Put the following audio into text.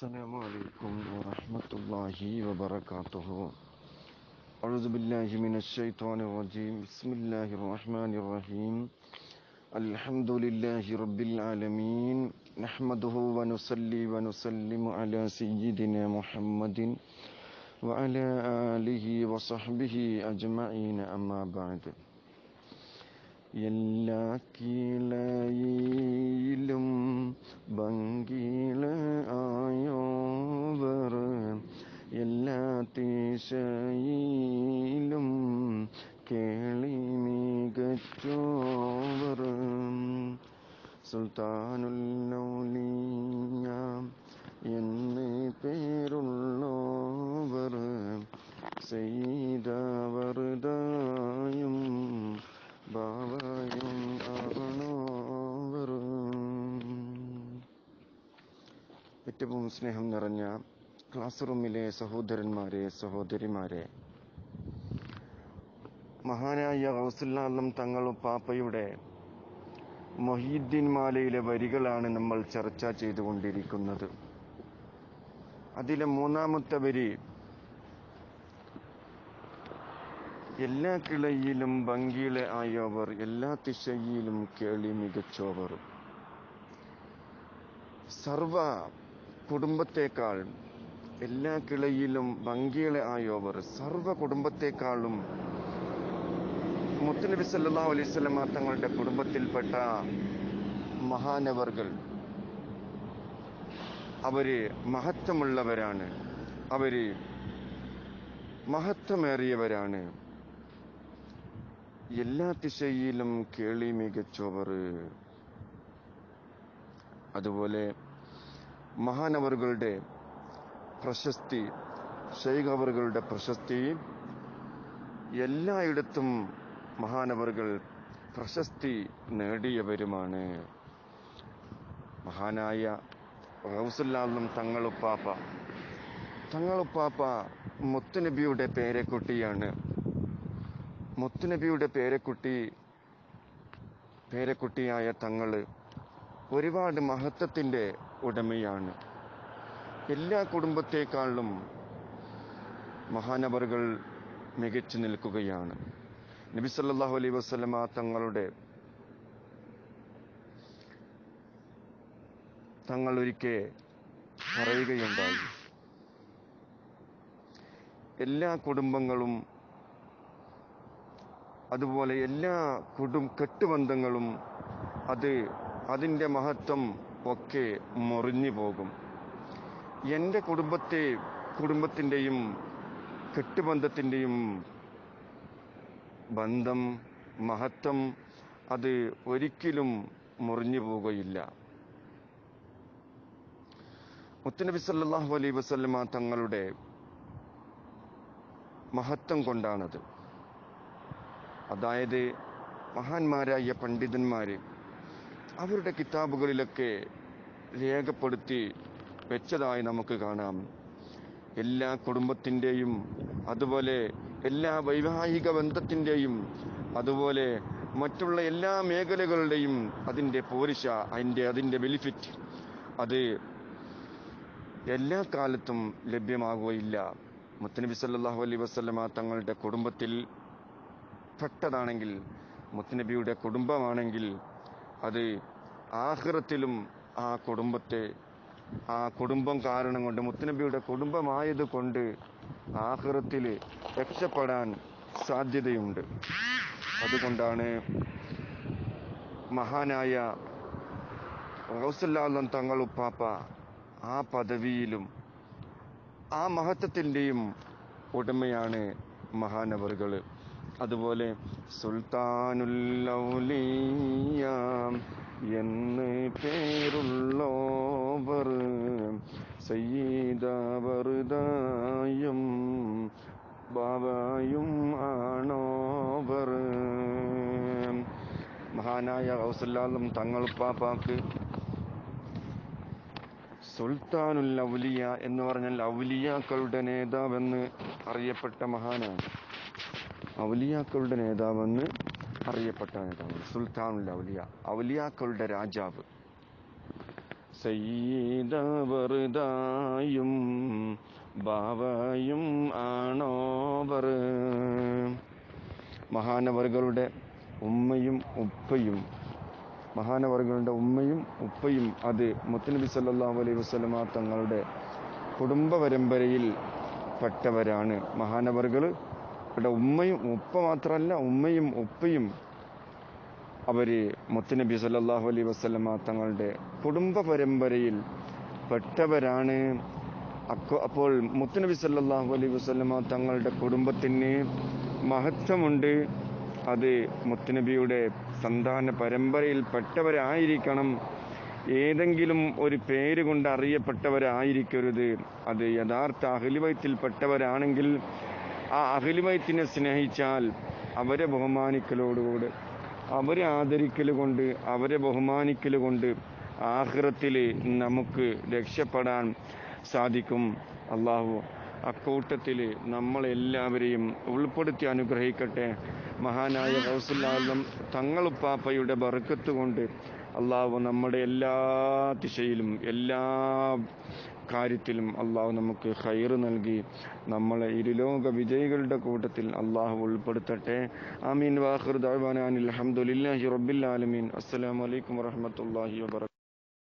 السلام عليكم ورحمة الله وبركاته. أعوذ بالله من الشيطان الرجيم. بسم الله الرحمن الرحيم. الحمد لله رب العالمين. نحمده ونصلي ونسلم على سيدنا محمد وعلى آله وصحبه أجمعين. أما بعد. يلاكي لاي മികച്ചോവർ സുൽത്താനുല്ലൗലിയ എന്ന് പേരുള്ളോവർ ചെയ്തവറുതായും ബാബയും ആവണോവർ. ഏറ്റവും സ്നേഹം നിറഞ്ഞ ക്ലാസ് റൂമിലെ സഹോദരന്മാരെ സഹോദരിമാരെ മഹാനായ ഗൗസുല്ലാലം തങ്ങളും പാപ്പയുടെ മൊഹീദ്ദീൻ മാലയിലെ വരികളാണ് നമ്മൾ ചർച്ച ചെയ്തുകൊണ്ടിരിക്കുന്നത്. അതിലെ മൂന്നാമത്തെ വരി എല്ലാ കിളയിലും ഭംഗിയിലെ ആയവർ എല്ലാ തിശയിലും കേളി മികച്ചവർ. സർവ കുടുംബത്തെക്കാൾ എല്ലാ കിളയിലും ഭംഗിയിലെ ആയവർ സർവ കുടുംബത്തെക്കാളും മുത്തനബി സല്ലാ അലൈവല്ലമ തങ്ങളുടെ കുടുംബത്തിൽപ്പെട്ട മഹാനവർകൾ അവർ മഹത്വമുള്ളവരാണ്. അവർ മഹത്വമേറിയവരാണ്. എല്ലാ ദിശയിലും കേളി മികച്ചവർ. അതുപോലെ മഹാനവറുകളുടെ പ്രശസ്തി ഷെയ്ഖ് അവറുകളുടെ പ്രശസ്തി എല്ലായിടത്തും മഹാനവറുകൾ പ്രശസ്തി നേടിയവരുമാണ് മഹാനായ റൗസുല്ലാലും തങ്ങളുപ്പാപ്പ. തങ്ങളുപ്പാപ്പ മുത്തുനബിയുടെ പേരക്കുട്ടിയാണ്. മുത്തുനബിയുടെ പേരക്കുട്ടി പേരക്കുട്ടിയായ തങ്ങൾ ഒരുപാട് മഹത്വത്തിന്റെ ഉടമയാണ്. എല്ലാ കുടുംബത്തെക്കാളും മഹാനവറുകൾ മികച്ചു നിൽക്കുകയാണ്. നബി സല്ലല്ലാഹു അലൈഹി വസല്ലമ തങ്ങളുടെ തങ്ങൾ ഒരിക്കെ പറയുകയുണ്ടായി. എല്ലാ കുടുംബങ്ങളും അതുപോലെ എല്ലാ കുടും കെട്ടുബന്ധങ്ങളും അത് അതിന്റെ മഹത്വം ഒക്കെ മുറിഞ്ഞു പോകും. എന്റെ കുടുംബത്തെ കുടുംബത്തിന്റെയും കെട്ടുബന്ധത്തിന്റെയും ബന്ധം മഹത്വം അത് ഒരിക്കലും മുറിഞ്ഞു പോവുകയില്ല. മുത്തനബി സല്ലാഹു അലൈ വസല്ലമ തങ്ങളുടെ മഹത്വം കൊണ്ടാണത്. അതായത് മഹാന്മാരായ പണ്ഡിതന്മാർ അവരുടെ കിതാബുകളിലൊക്കെ രേഖപ്പെടുത്തി വെച്ചതായി നമുക്ക് കാണാം. എല്ലാ കുടുംബത്തിന്റെയും അതുപോലെ എല്ലാ വൈവാഹിക ബന്ധത്തിന്റെയും അതുപോലെ മറ്റുള്ള എല്ലാ മേഖലകളുടെയും അതിന്റെ പോരിശ അതിന്റെ അതിന്റെ ബെനിഫിറ്റ് അത് എല്ലാ കാലത്തും ലഭ്യമാകുകയില്ല മുത്തനബി സല്ലാഹു അലൈ വസ്ലമ തങ്ങളുടെ കുടുംബത്തിൽ പെട്ടതാണെങ്കിൽ മുത്തനബിയുടെ കുടുംബമാണെങ്കിൽ അത് ആഹ്റത്തിലും ആ കുടുംബത്തെ ആ കുടുംബം കാരണം കൊണ്ട് മുത്തനബിയുടെ കുടുംബമായത് കൊണ്ട് ആഹ്റത്തിൽ രക്ഷപ്പെടാൻ സാധ്യതയുണ്ട്. അതുകൊണ്ടാണ് മഹാനായ റൗസല്ലാലം തങ്ങളുപ്പാപ്പ ആ പദവിയിലും ആ മഹത്വത്തിന്റെയും ഉടമയാണ് മഹാനവറുകൾ അതുപോലെ സുൽത്താനുല്ലൗലിയ എന്ന് പേരുള്ളോവർ സയ്യിദവറുദായും ബാബായും ആണോവർ മഹാനായ ഹൗസല്ലാലും തങ്ങൾ പാപ്പാക്ക് സുൽത്താനുൽ ഔലിയ എന്ന് പറഞ്ഞാൽ ഔലിയാക്കളുടെ നേതാവെന്ന് അറിയപ്പെട്ട മഹാനാണ്. ഔലിയാക്കളുടെ നേതാവെന്ന് അറിയപ്പെട്ട നേതാവ് സുൽത്താനുൽ ഔലിയ ഔലിയാക്കളുടെ രാജാവ്. സയ്യിദവറുതായും ബാവയും ആണോവർ. മഹാനവറുകളുടെ ഉമ്മയും ഉപ്പയും മഹാനവറുകളുടെ ഉമ്മയും ഉപ്പയും അത് മുത്തനബി സല്ലാ അലൈഹി വസ്ലമ തങ്ങളുടെ കുടുംബ പരമ്പരയിൽ പെട്ടവരാണ്. മഹാനവറുകൾ ഉമ്മയും ഉപ്പ മാത്രമല്ല ഉമ്മയും ഉപ്പയും അവർ മുത്തനബി സല്ലല്ലാഹു അലൈ വസല്ലമ തങ്ങളുടെ കുടുംബ പരമ്പരയിൽ പെട്ടവരാണ്. അപ്പോൾ മുത്തനബി സല്ലാഹു അലൈ വസല്ലമ തങ്ങളുടെ കുടുംബത്തിന് മഹത്വമുണ്ട്. അത് മുത്തനബിയുടെ സന്താന പരമ്പരയിൽ പെട്ടവരായിരിക്കണം. ഏതെങ്കിലും ഒരു പേര് കൊണ്ട് അറിയപ്പെട്ടവരായിരിക്കരുത്. അത് യഥാർത്ഥ അഖിലിവയത്തിൽപ്പെട്ടവരാണെങ്കിൽ ആ അഖിലിവയത്തിനെ സ്നേഹിച്ചാൽ അവരെ ബഹുമാനിക്കലോടുകൂടെ. അവരെ ആദരിക്കൽ കൊണ്ട് അവരെ ബഹുമാനിക്കൽ കൊണ്ട് ആഹ്റത്തിൽ നമുക്ക് രക്ഷപ്പെടാൻ സാധിക്കും. അള്ളാഹു അക്കൂട്ടത്തിൽ നമ്മളെല്ലാവരെയും ഉൾപ്പെടുത്തി അനുഗ്രഹിക്കട്ടെ. മഹാനായ ഹൗസുല്ലാലം തങ്ങളുപ്പാപ്പയുടെ ബറുക്കത്ത് കൊണ്ട് അള്ളാഹു നമ്മുടെ എല്ലാ ദിശയിലും എല്ലാ കാര്യത്തിലും അള്ളാഹു നമുക്ക് ഹൈർ നൽകി. നമ്മളെ ഇരുലോക വിജയികളുടെ കൂട്ടത്തിൽ അള്ളാഹു ഉൾപ്പെടുത്തട്ടെ. ആമീൻ വാഹിർ ദാൻ അലഹമുല്ലാഹി റബ്ബിൽ ആലമീൻ. അസ്സലാമു അലൈക്കും വറഹ്മത്തുള്ളാഹി വബറകാതുഹു